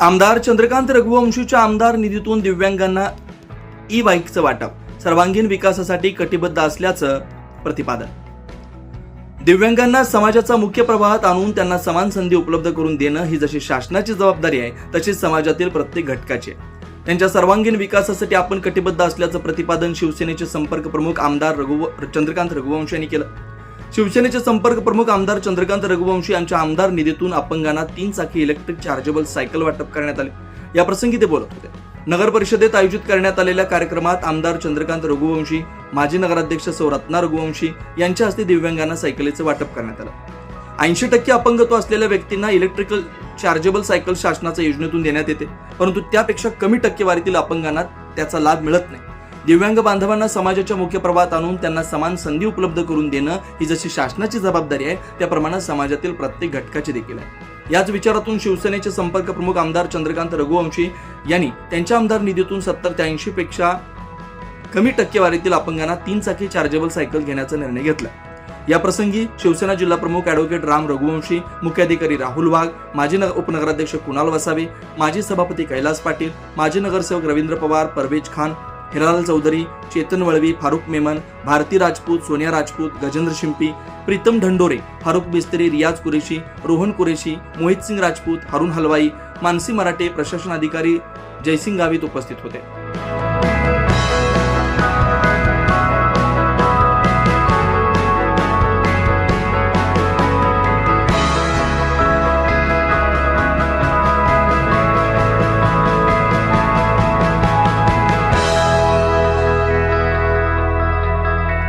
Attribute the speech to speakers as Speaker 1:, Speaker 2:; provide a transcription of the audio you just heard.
Speaker 1: आमदार चंद्रकांत रघुवंशीच्या आमदार निधीतून दिव्यांगांना ई बाईकचं वाटप सर्वांगीण विकासासाठी कटिबद्ध असल्याचं प्रतिपादन. दिव्यांगांना समाजाचा मुख्य प्रवाहात आणून त्यांना समान संधी उपलब्ध करून देणं ही जशी शासनाची जबाबदारी आहे तशीच समाजातील प्रत्येक घटकाची त्यांच्या सर्वांगीण विकासासाठी आपण कटिबद्ध असल्याचं प्रतिपादन शिवसेनेचे संपर्क प्रमुख आमदार रघुव चंद्रकांत रघुवंश यांनी केलं. शिवसेनेचे संपर्क प्रमुख आमदार चंद्रकांत रघुवंशी यांच्या आमदार निधीतून अपंगांना तीन चाकी इलेक्ट्रिक चार्जेबल सायकल वाटप करण्यात आले. या प्रसंगी ते बोलत होते. नगर परिषदेत आयोजित करण्यात आलेल्या कार्यक्रमात आमदार चंद्रकांत रघुवंशी माजी नगराध्यक्ष सौरत्ना रघुवंशी यांच्या हस्ते दिव्यांगांना सायकलीचं वाटप करण्यात आलं. ऐंशी टक्के अपंगत्व असलेल्या व्यक्तींना इलेक्ट्रिकल चार्जेबल सायकल शासनाच्या योजनेतून देण्यात येते परंतु त्यापेक्षा कमी टक्केवारीतील अपंगांना त्याचा लाभ मिळत नाही. दिव्यांग बांधवांना समाजाच्या मुख्य प्रवाहात आणून त्यांना समान संधी उपलब्ध करून देणं ही जशी शासनाची जबाबदारी आहे त्याप्रमाणे समाजातील प्रत्येक घटकाची देखील आहे. याच विचारातून शिवसेनेचे संपर्क प्रमुख आमदार चंद्रकांत रघुवंशी यांनी त्यांच्या आमदार निधीतून सत्तर ते ऐंशी पेक्षा कमी टक्केवारीतील अपंगांना तीन चाकी चार्जेबल सायकल घेण्याचा निर्णय घेतला. या प्रसंगी शिवसेना जिल्हा प्रमुख ॲडव्होकेट राम रघुवंशी मुख्याधिकारी राहुल वाघ माजी नग उपनगराध्यक्ष कुणाल वसावे माजी सभापती कैलास पाटील माजी नगरसेवक रवींद्र पवार परवेज खान हिरालाल चौधरी चेतन वळवी फारुख मेमन भारती राजपूत सोनिया राजपूत गजेंद्र शिंपी प्रीतम ढंडोरे फारुख बिस्तरी रियाज कुरेशी रोहन कुरेशी मोहित सिंग राजपूत हरुण हलवाई मानसी मराठे प्रशासन अधिकारी जयसिंग गावित उपस्थित होते.